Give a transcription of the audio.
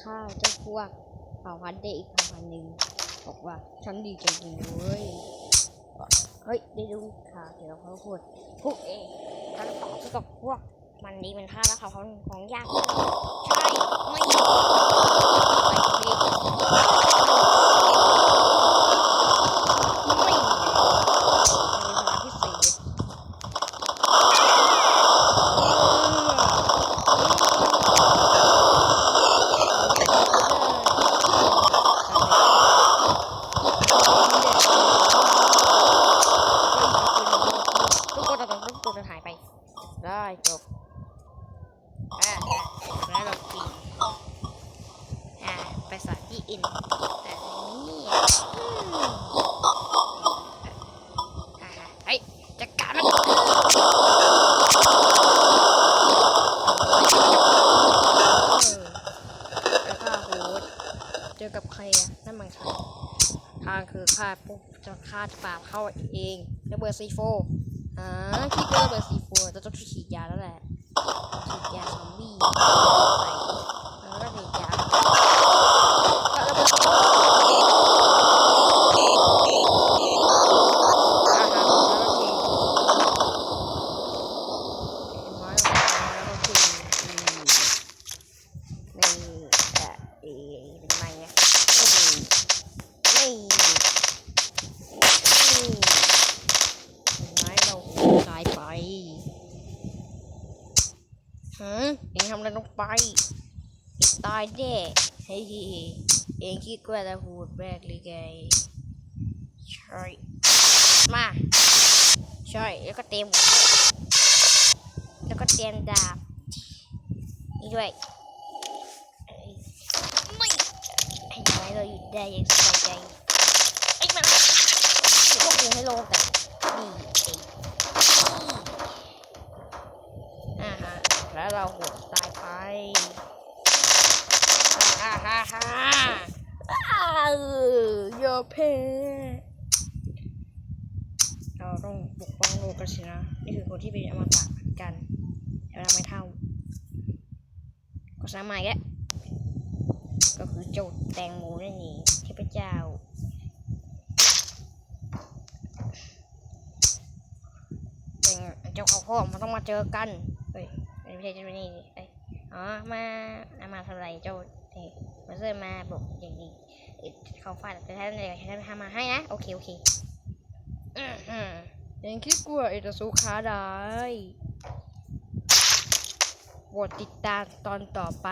ฆ่าเจ้าพวกเผ่าพันธุ์ได้อีกเผ่าพันธุ์หนึ่งบอกว่าฉันดีใจจริงเว้ยเฮ้ยได้ดูข่าวเดี๋ยวเขาพูดพวกเองฉันต่อสู้กับพวกมันนี้มันฆ่าแล้วเขาของยากใช่ไม่มีเป็นพลังพิเศษ ทุกคนต้องทุกตัวหายไป ได้จบอ่าแล้วเรากินอ่าไปสอนที่อินแต่นี่อืมอ่าเฮ้จัดการมันแล้วข้าโหดเจอกับใครอะนั่นมันใคร ทางคือฆ่าปุ๊บจะฆ่าปราบเข้าเองระเบิดซีโฟอ่าคิดว่าระเบิดซีโฟจะต้องฉีดยาแล้วแหละฉีดยาซอมบี้ใส่แล้วก็ฉีดยาก็ระเบิดอาหารหมดแล้วก็ฉีดเห็นไหมแล้วก็ฉีดอืมนี่อะเอ๋เป็นไง ทำอะไรลงไป ตายแน่เฮ้ยเองคิดว่าจะพูดแบกหรือไงใช่มาใช่แล้วก็เตรียมแล้วก็เตียมดาบนี่ด้วยเอ้ยไม่เห็นไหมเราหยุดได้อย่างสบายใจ ไอ้มันพวกกูให้ลงแต่นี่ไอ้อ่าฮะ แล้วเราโหดตายไปฮ่าฮ่าฮ่าอ้าวโยอมแพ้เราต้องปกป้องโลกกันสินะ นี่คือคนที่เป็นอมตะเหมือนกันแต่เราไม่เท่า ก็สามารถแกก็คือเจ้าแตงโมนั่นเองเทพเจ้าเป็นเจ้าของพ่อมันต้องมาเจอกันเฮ้ย ไม่ใช่เจ้านี่ดิเอ้ยอ๋อมาอามาทำไรเจ้าเอ้มาเซอร์มาบอกอย่างนี้เขาฟาดแต่ท่านเลยท่านทำมาให้นะโอเคโอเคอือหือยังคิดกลัวเอตสุขาได้โปรดติดตามตอนต่อไป